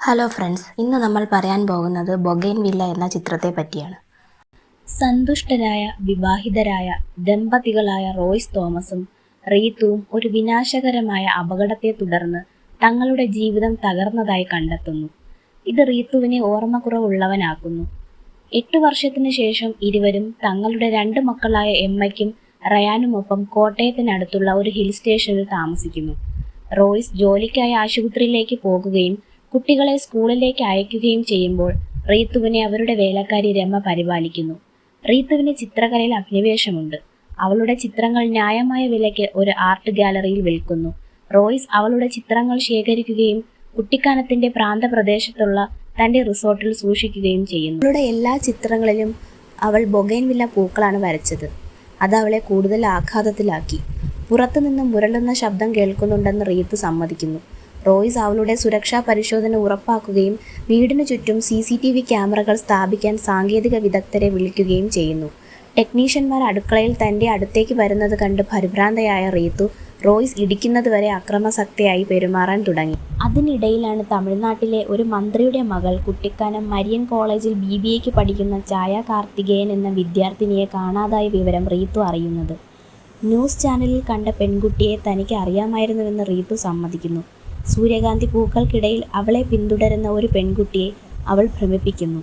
Hello friends ഇന്ന് നമ്മൾ പറയാൻ പോകുന്നത് ബൊഗൈൻ വില്ല എന്ന ചിത്രത്തെ പറ്റിയാണ്. സന്തുഷ്ടരായ വിവാഹിതരായ ദമ്പതികളായ റോയ്സ് തോമസും റീത്തുവും ഒരു വിനാശകരമായ അപകടത്തെ തുടർന്ന് തങ്ങളുടെ ജീവിതം തകർന്നതായി കണ്ടെത്തുന്നു. ഇത് റീത്തുവിനെ ഓർമ്മക്കുറവുള്ളവനാക്കുന്നു. എട്ടു വർഷത്തിനു ശേഷം ഇരുവരും തങ്ങളുടെ രണ്ട് മക്കളായ എമ്മയ്ക്കും റയാനുമൊപ്പം കോട്ടയത്തിനടുത്തുള്ള ഒരു ഹിൽ സ്റ്റേഷനിൽ താമസിക്കുന്നു. റോയ്സ് ജോലിക്കായി ആശുപത്രിയിലേക്ക് പോകുകയും കുട്ടികളെ സ്കൂളിലേക്ക് അയക്കുകയും ചെയ്യുമ്പോൾ റീത്തുവിനെ അവരുടെ വേലക്കാരി രമ പരിപാലിക്കുന്നു. റീത്തുവിന് ചിത്രകലയിൽ അഭിനിവേശമുണ്ട്. അവളുടെ ചിത്രങ്ങൾ ന്യായമായ വിലയ്ക്ക് ഒരു ആർട്ട് ഗാലറിയിൽ വിൽക്കുന്നു. റോയ്സ് അവളുടെ ചിത്രങ്ങൾ ശേഖരിക്കുകയും കുട്ടിക്കാനത്തിന്റെ പ്രാന്തപ്രദേശത്തുള്ള തന്റെ റിസോർട്ടിൽ സൂക്ഷിക്കുകയും ചെയ്യുന്നു. അവളുടെ എല്ലാ ചിത്രങ്ങളിലും അവൾ ബൊഗൈൻവില്ല പൂക്കളാണ് വരച്ചത്. അത് അവളെ കൂടുതൽ ആഘാതത്തിലാക്കി. പുറത്തുനിന്ന് മുരളുന്ന ശബ്ദം കേൾക്കുന്നുണ്ടെന്ന് റീത്ത് സമ്മതിക്കുന്നു. റോയ്സ് അവളുടെ സുരക്ഷാ പരിശോധന ഉറപ്പാക്കുകയും വീടിനു ചുറ്റും സി സി ടി വി ക്യാമറകൾ സ്ഥാപിക്കാൻ സാങ്കേതിക വിദഗ്ധരെ വിളിക്കുകയും ചെയ്യുന്നു. ടെക്നീഷ്യന്മാർ അടുക്കളയിൽ തന്റെ അടുത്തേക്ക് വരുന്നത് കണ്ട് പരിഭ്രാന്തയായ റീത്തു റോയ്സ് ഇടിക്കുന്നതുവരെ അക്രമസക്തിയായി പെരുമാറാൻ തുടങ്ങി. അതിനിടയിലാണ് തമിഴ്നാട്ടിലെ ഒരു മന്ത്രിയുടെ മകൾ കുട്ടിക്കാനം മരിയൻ കോളേജിൽ ബി ബി എക്ക് പഠിക്കുന്ന ഛായ കാർത്തികേയൻ എന്ന വിദ്യാർത്ഥിനിയെ കാണാതായ വിവരം റീത്തു അറിയുന്നത്. ന്യൂസ് ചാനലിൽ കണ്ട പെൺകുട്ടിയെ തനിക്ക് അറിയാമായിരുന്നുവെന്ന് റീത്തു സമ്മതിക്കുന്നു. സൂര്യകാന്തി പൂക്കൾക്കിടയിൽ അവളെ പിന്തുടരുന്ന ഒരു പെൺകുട്ടിയെ അവൾ ഭ്രമിപ്പിക്കുന്നു.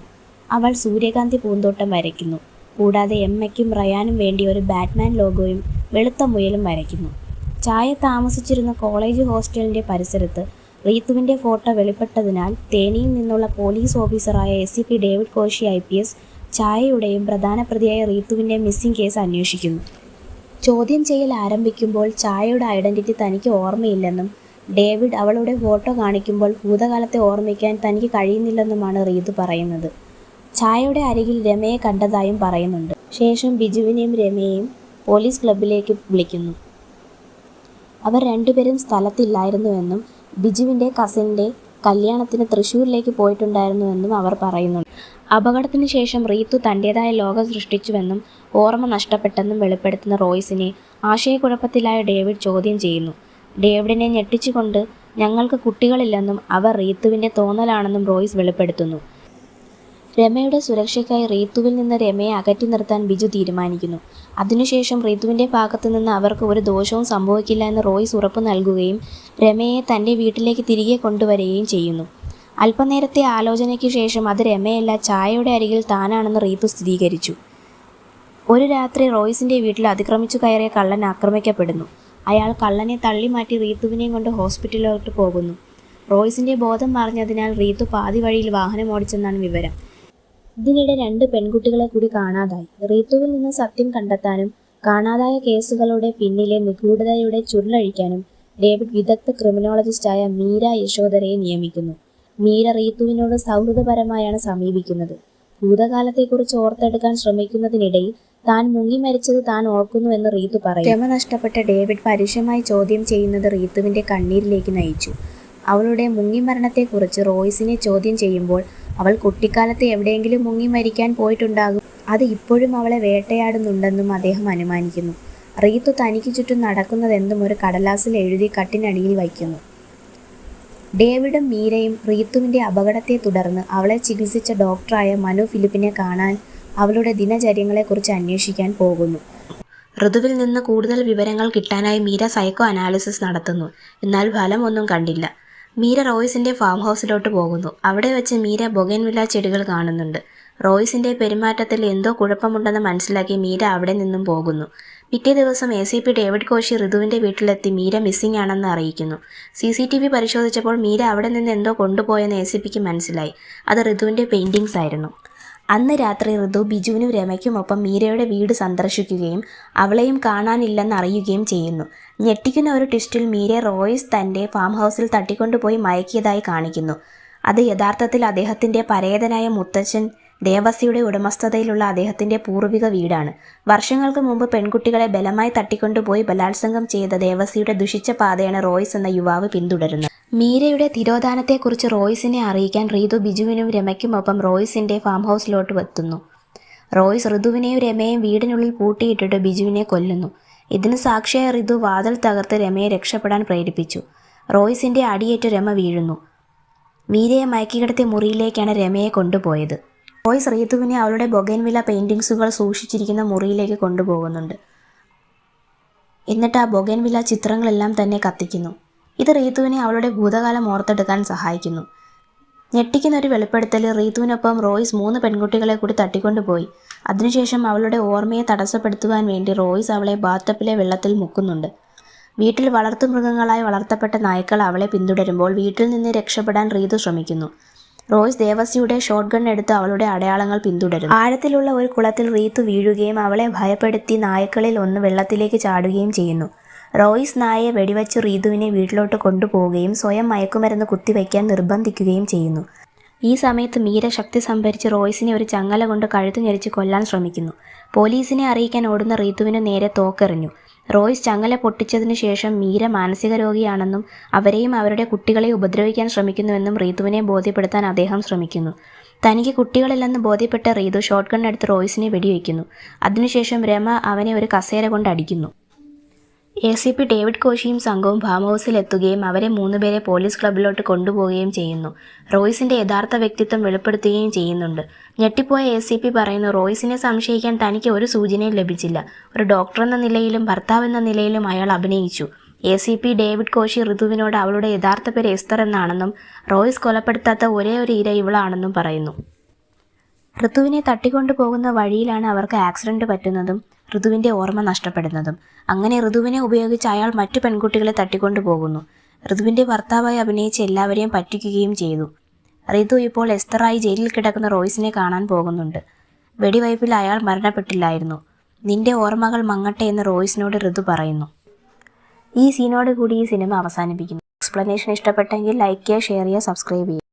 അവൾ സൂര്യകാന്തി പൂന്തോട്ടം വരയ്ക്കുന്നു. കൂടാതെ എമ്മയ്ക്കും റയാനും വേണ്ടി ഒരു ബാറ്റ്മാൻ ലോഗോയും വെളുത്ത മുയലും വരയ്ക്കുന്നു. ചായ താമസിച്ചിരുന്ന കോളേജ് ഹോസ്റ്റലിന്റെ പരിസരത്ത് റീത്തുവിന്റെ ഫോട്ടോ വെളിപ്പെട്ടതിനാൽ തേനിയിൽ നിന്നുള്ള പോലീസ് ഓഫീസറായ S C P David Koshy I P S ചായയുടെയും പ്രധാന പ്രതിയായ റീത്തുവിന്റെ മിസ്സിംഗ് കേസ് അന്വേഷിക്കുന്നു. ചോദ്യം ചെയ്യൽ ആരംഭിക്കുമ്പോൾ ചായയുടെ ഐഡന്റിറ്റി തനിക്ക് ഓർമ്മയില്ലെന്നും ഡേവിഡ് അവളുടെ ഫോട്ടോ കാണിക്കുമ്പോൾ ഭൂതകാലത്തെ ഓർമ്മിക്കാൻ തനിക്ക് കഴിയുന്നില്ലെന്നുമാണ് റീതു പറയുന്നത്. ചായയുടെ അരികിൽ രമയെ കണ്ടതായും പറയുന്നുണ്ട്. ശേഷം ബിജുവിനെയും രമയെയും പോലീസ് ക്ലബിലേക്ക് വിളിക്കുന്നു. അവർ രണ്ടുപേരും സ്ഥലത്തില്ലായിരുന്നുവെന്നും ബിജുവിന്റെ കസിന്റെ കല്യാണത്തിന് തൃശ്ശൂരിലേക്ക് പോയിട്ടുണ്ടായിരുന്നുവെന്നും അവർ പറയുന്നുണ്ട്. അപകടത്തിന് ശേഷം റീത്തു തന്റേതായ ലോകം സൃഷ്ടിച്ചുവെന്നും ഓർമ്മ നഷ്ടപ്പെട്ടെന്നും വെളിപ്പെടുത്തുന്ന റോയ്സിനെ ആശയക്കുഴപ്പത്തിലായ ഡേവിഡ് ചോദ്യം ചെയ്യുന്നു. ഡേവിഡിനെ ഞെട്ടിച്ചുകൊണ്ട് ഞങ്ങൾക്ക് കുട്ടികളില്ലെന്നും അവർ റീത്തുവിന്റെ തോന്നലാണെന്നും റോയ്സ് വെളിപ്പെടുത്തുന്നു. രമയുടെ സുരക്ഷയ്ക്കായി റീത്തുവിൽ നിന്ന് രമയെ അകറ്റി നിർത്താൻ ബിജു തീരുമാനിക്കുന്നു. അതിനുശേഷം റീത്തുവിന്റെ ഭാഗത്തു നിന്ന് അവർക്ക് ഒരു ദോഷവും സംഭവിക്കില്ല എന്ന് റോയ്സ് ഉറപ്പ് നൽകുകയും രമയെ തന്റെ വീട്ടിലേക്ക് തിരികെ കൊണ്ടുവരികയും ചെയ്യുന്നു. അല്പനേരത്തെ ആലോചനയ്ക്ക് ശേഷം അത് രമയല്ല ചായയുടെ അരികിൽ താനാണെന്ന് റീത്തു സ്ഥിരീകരിച്ചു. ഒരു രാത്രി റോയ്സിന്റെ വീട്ടിൽ അതിക്രമിച്ചു കയറിയ കള്ളൻ ആക്രമിക്കപ്പെടുന്നു. അയാൾ കള്ളനെ തള്ളിമാറ്റി റീത്തുവിനെയും കൊണ്ട് ഹോസ്പിറ്റലിലോട്ട് പോകുന്നു. റോയ്സിന്റെ ബോധം മറിഞ്ഞതിനാൽ റീത്തു പാതി വഴിയിൽ വാഹനം ഓടിച്ചെന്നാണ് വിവരം. ഇതിനിടെ രണ്ട് പെൺകുട്ടികളെ കൂടി കാണാതായി. റീത്തുവിൽ നിന്ന് സത്യം കണ്ടെത്താനും കാണാതായ കേസുകളുടെ പിന്നിലെ നിഗൂഢതയുടെ ചുരുളഴിക്കാനും ഡേവിഡ് വിദഗ്ധ ക്രിമിനോളജിസ്റ്റായ മീര യശോധരയെ നിയമിക്കുന്നു. മീര റീത്തുവിനോട് സൗഹൃദപരമായാണ് സമീപിക്കുന്നത്. ഭൂതകാലത്തെക്കുറിച്ച് ഓർത്തെടുക്കാൻ ശ്രമിക്കുന്നതിനിടയിൽ താൻ മുങ്ങി മരിച്ചത് താൻ ഓർക്കുന്നുവെന്ന് റീത്തു പറയും. ക്ഷമ നഷ്ടപ്പെട്ട ഡേവിഡ് പരുഷമായി ചോദ്യം ചെയ്യുന്നത് റീത്തുവിന്റെ കണ്ണീരിലേക്ക് നയിച്ചു. അവളുടെ മുങ്ങി മരണത്തെക്കുറിച്ച് റോയ്സിനെ ചോദ്യം ചെയ്യുമ്പോൾ അവൾ കുട്ടിക്കാലത്ത് എവിടെയെങ്കിലും മുങ്ങി മരിക്കാൻ പോയിട്ടുണ്ടാകും. അത് ഇപ്പോഴും അവളെ വേട്ടയാടുന്നുണ്ടെന്നും അദ്ദേഹം അനുമാനിക്കുന്നു. റീത്തു തനിക്ക് ചുറ്റും നടക്കുന്നതെന്തും ഒരു കടലാസിൽ എഴുതി കട്ടിനടിയിൽ വയ്ക്കുന്നു. ഡേവിഡും മീരയും റീത്തുവിന്റെ അപകടത്തെ തുടർന്ന് അവളെ ചികിത്സിച്ച ഡോക്ടറായ മനു ഫിലിപ്പിനെ കാണാൻ അവളുടെ ദിനചര്യങ്ങളെക്കുറിച്ച് അന്വേഷിക്കാൻ പോകുന്നു. ഋതുവിൽ നിന്ന് കൂടുതൽ വിവരങ്ങൾ കിട്ടാനായി മീര സൈക്കോ അനാലിസിസ് നടത്തുന്നു. എന്നാൽ ഫലമൊന്നും കണ്ടില്ല. മീര റോയ്സിന്റെ ഫാം ഹൗസിലോട്ട് പോകുന്നു. അവിടെ വെച്ച് മീര ബൊഗൻവില്ല ചെടികൾ കാണുന്നുണ്ട്. റോയ്സിന്റെ പെരുമാറ്റത്തിൽ എന്തോ കുഴപ്പമുണ്ടെന്ന് മനസ്സിലാക്കി മീര അവിടെ നിന്നും പോകുന്നു. പിറ്റേ ദിവസം A C P David Koshy ഋതുവിന്റെ വീട്ടിലെത്തി മീര മിസ്സിംഗ് ആണെന്ന് അറിയിക്കുന്നു. സി സി ടി വി പരിശോധിച്ചപ്പോൾ മീര അവിടെ നിന്ന് എന്തോ കൊണ്ടുപോയെന്ന് എ സി പിക്ക് മനസ്സിലായി. അത് ഋതുവിന്റെ പെയിന്റിങ്സ് ആയിരുന്നു. അന്ന് രാത്രി ഋതു ബിജുവിനും രമയ്ക്കുമൊപ്പം മീരയുടെ വീട് സന്ദർശിക്കുകയും അവളെയും കാണാനില്ലെന്ന് അറിയുകയും ചെയ്യുന്നു. ഞെട്ടിക്കുന്ന ഒരു ട്വിസ്റ്റിൽ മീര റോയിസ് തന്റെ ഫാം ഹൗസിൽ തട്ടിക്കൊണ്ടുപോയി മയക്കിയതായി കാണിക്കുന്നു. അത് യഥാർത്ഥത്തിൽ അദ്ദേഹത്തിന്റെ പരേതനായ മുത്തച്ഛൻ ദേവസിയുടെ ഉടമസ്ഥതയിലുള്ള അദ്ദേഹത്തിന്റെ പൂർവിക വീടാണ്. വർഷങ്ങൾക്ക് മുമ്പ് പെൺകുട്ടികളെ ബലമായി തട്ടിക്കൊണ്ടുപോയി ബലാത്സംഗം ചെയ്ത ദേവസിയുടെ ദുഷിച്ച പാതയാണ് റോയിസ് എന്ന യുവാവ് പിന്തുടരുന്നത്. മീരയുടെ തിരോധാനത്തെക്കുറിച്ച് റോയ്സിനെ അറിയിക്കാൻ റീതു ബിജുവിനും രമയ്ക്കുമൊപ്പം റോയ്സിന്റെ ഫാം ഹൗസിലോട്ട് എത്തുന്നു. റോയ്സ് ഋതുവിനെയും രമയെയും വീടിനുള്ളിൽ പൂട്ടിയിട്ടിട്ട് ബിജുവിനെ കൊല്ലുന്നു. ഇതിന് സാക്ഷിയായ ഋതു വാതിൽ തകർത്ത് രമയെ രക്ഷപ്പെടാൻ പ്രേരിപ്പിച്ചു. റോയ്സിന്റെ അടിയേറ്റ് രമ വീഴുന്നു. മീരയെ മയക്കിക്കിടത്തിയ മുറിയിലേക്കാണ് രമയെ കൊണ്ടുപോയത്. റോയ്സ് റീതുവിനെ അവളുടെ ബൊഗൻവില പെയിന്റിങ്സുകൾ സൂക്ഷിച്ചിരിക്കുന്ന മുറിയിലേക്ക് കൊണ്ടുപോകുന്നുണ്ട്. എന്നിട്ട് ആ ബൊഗൻവില ചിത്രങ്ങളെല്ലാം തന്നെ കത്തിക്കുന്നു. ഇത് റീതുവിനെ അവളുടെ ഭൂതകാലം ഓർത്തെടുക്കാൻ സഹായിക്കുന്നു. ഞെട്ടിക്കുന്ന ഒരു വെളിപ്പെടുത്തൽ റീതുവിനൊപ്പം റോയ്സ് മൂന്ന് പെൺകുട്ടികളെ കൂടി തട്ടിക്കൊണ്ടുപോയി. അതിനുശേഷം അവളുടെ ഓർമ്മയെ തടസ്സപ്പെടുത്തുവാൻ വേണ്ടി റോയ്സ് അവളെ ബാത്തപ്പിലെ വെള്ളത്തിൽ മുക്കുന്നുണ്ട്. വീട്ടിൽ വളർത്തുമൃഗങ്ങളായി വളർത്തപ്പെട്ട നായ്ക്കൾ അവളെ പിന്തുടരുമ്പോൾ വീട്ടിൽ നിന്ന് രക്ഷപ്പെടാൻ റീതു ശ്രമിക്കുന്നു. റോയ്സ് ദേവസിയുടെ ഷോട്ട് ഗൺ എടുത്ത് അവളുടെ അടയാളങ്ങൾ പിന്തുടരും ആഴത്തിലുള്ള ഒരു കുളത്തിൽ റീതു വീഴുകയും അവളെ ഭയപ്പെടുത്തി നായ്ക്കളിൽ ഒന്ന് വെള്ളത്തിലേക്ക് ചാടുകയും ചെയ്യുന്നു. റോയ്സ് നായയെ വെടിവെച്ച് റീതുവിനെ വീട്ടിലോട്ട് കൊണ്ടുപോവുകയും സ്വയം മയക്കുമരുന്ന് കുത്തിവയ്ക്കാൻ നിർബന്ധിക്കുകയും ചെയ്യുന്നു. ഈ സമയത്ത് മീര ശക്തി സംഭരിച്ച് റോയിസിനെ ഒരു ചങ്ങല കൊണ്ട് കഴുത്തു ഞെരിച്ച് കൊല്ലാൻ ശ്രമിക്കുന്നു. പോലീസിനെ അറിയിക്കാൻ ഓടുന്ന റീതുവിന് നേരെ തോക്കെറിഞ്ഞു. റോയ്സ് ചങ്ങല പൊട്ടിച്ചതിനു ശേഷം മീര മാനസിക രോഗിയാണെന്നും അവരെയും അവരുടെ കുട്ടികളെ ഉപദ്രവിക്കാൻ ശ്രമിക്കുന്നുവെന്നും റീതുവിനെ ബോധ്യപ്പെടുത്താൻ അദ്ദേഹം ശ്രമിക്കുന്നു. തനിക്ക് കുട്ടികളില്ലെന്ന് ബോധ്യപ്പെട്ട റീതു ഷോട്ട്ഗൺ എടുത്ത് റോയ്സിനെ വെടിവെക്കുന്നു അതിനുശേഷം രമ അവനെ ഒരു കസേര കൊണ്ട് അടിക്കുന്നു. എ സി പി ഡേവിഡ് കോശിയും സംഘവും ഫാം ഹൗസിൽ എത്തുകയും അവരെ മൂന്നുപേരെ പോലീസ് ക്ലബിലോട്ട് കൊണ്ടുപോവുകയും ചെയ്യുന്നു. റോയ്സിന്റെ യഥാർത്ഥ വ്യക്തിത്വം വെളിപ്പെടുത്തുകയും ചെയ്യുന്നുണ്ട്. ഞെട്ടിപ്പോയ എ സി പി പറയുന്നു റോയ്സിനെ സംശയിക്കാൻ തനിക്ക് ഒരു സൂചനയും ലഭിച്ചില്ല. ഒരു ഡോക്ടർ എന്ന നിലയിലും ഭർത്താവ് എന്ന നിലയിലും അയാൾ അഭിനയിച്ചു. A C P David Koshy ഋതുവിനോട് അവളുടെ യഥാർത്ഥ പേര് എസ്തർ എന്നാണെന്നും റോയ്സ് കൊലപ്പെടുത്താത്ത ഒരേ ഒരു ഇര ഇവളാണെന്നും പറയുന്നു. ഋതുവിനെ തട്ടിക്കൊണ്ടുപോകുന്ന വഴിയിലാണ് അവർക്ക് ആക്സിഡന്റ് പറ്റുന്നതും ഋതുവിന്റെ ഓർമ്മ നഷ്ടപ്പെടുന്നതും. അങ്ങനെ ഋതുവിനെ ഉപയോഗിച്ച് അയാൾ മറ്റു പെൺകുട്ടികളെ തട്ടിക്കൊണ്ടുപോകുന്നു ഋതുവിന്റെ ഭർത്താവായി അഭിനയിച്ച് എല്ലാവരെയും പറ്റിക്കുകയും ചെയ്തു. ഋതു ഇപ്പോൾ എസ്തറായി ജയിലിൽ കിടക്കുന്ന റോയ്സിനെ കാണാൻ പോകുന്നുണ്ട്. വെടിവയ്പിൽ അയാൾ മരണപ്പെട്ടില്ലായിരുന്നു. നിന്റെ ഓർമ്മകൾ മങ്ങട്ടെ എന്ന് റോയ്സിനോട് ഋതു പറയുന്നു. ഈ സീനോട് കൂടി ഈ സിനിമ അവസാനിപ്പിക്കുന്നു. എക്സ്പ്ലനേഷൻ ഇഷ്ടപ്പെട്ടെങ്കിൽ ലൈക്ക് ചെയ്യുക ഷെയർ ചെയ്യുക സബ്സ്ക്രൈബ് ചെയ്യുക.